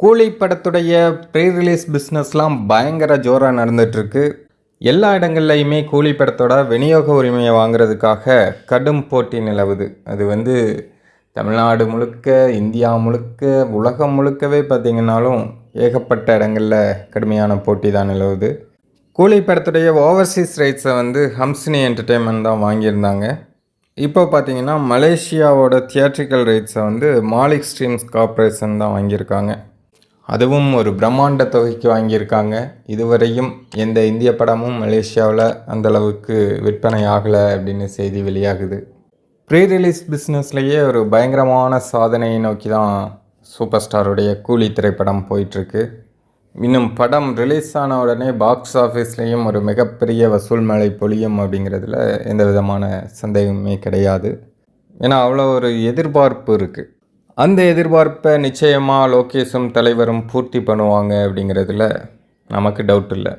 கூலி படத்துடைய pre release பிஸ்னஸ்லாம் பயங்கர ஜோராக நடந்துகிட்ருக்கு எல்லா இடங்கள்லையுமே கூலி படத்தோட விநியோக உரிமையை வாங்குறதுக்காக கடும் போட்டி நிலவுது. அது வந்து தமிழ்நாடு முழுக்க இந்தியா முழுக்க உலகம் முழுக்கவே பார்த்திங்கனாலும் ஏகப்பட்ட இடங்களில் கடுமையான போட்டி தான் நிலவுது. கூலி படத்துடைய ஓவர்சீஸ் ரைட்ஸை வந்து ஹம்சினி என்டர்டெயின்மெண்ட் தான் வாங்கியிருந்தாங்க. இப்போ பார்த்தீங்கன்னா மலேசியாவோட தியேட்ரிக்கல் ரைட்ஸை வந்து மாலிக் ஸ்ட்ரீம்ஸ் கார்ப்பரேஷன் தான் வாங்கியிருக்காங்க. அதுவும் ஒரு பிரம்மாண்ட தொகைக்கு வாங்கியிருக்காங்க. இதுவரையும் எந்த இந்திய படமும் மலேசியாவில் அந்த அளவுக்கு விற்பனை ஆகலை அப்படின்னு செய்தி வெளியாகுது. ப்ரீ ரிலீஸ் பிஸ்னஸ்லேயே ஒரு பயங்கரமான சாதனையை நோக்கி தான் சூப்பர் ஸ்டாருடைய கூலி திரைப்படம் போயிட்டுருக்கு. இன்னும் படம் ரிலீஸ் ஆன உடனே பாக்ஸ் ஆஃபீஸ்லேயும் ஒரு மிகப்பெரிய வசூல் மழை பொழியும் அப்படிங்கிறதுல எந்த விதமான சந்தேகமே கிடையாது. ஏன்னா அவ்வளோ ஒரு எதிர்பார்ப்பு இருக்குது அந்த எதிர்பார்ப்பை நிச்சயமாக லோகேஷும் தலைவரும் பூர்த்தி பண்ணுவாங்க அப்படிங்கிறதுல நமக்கு டவுட் இல்லை.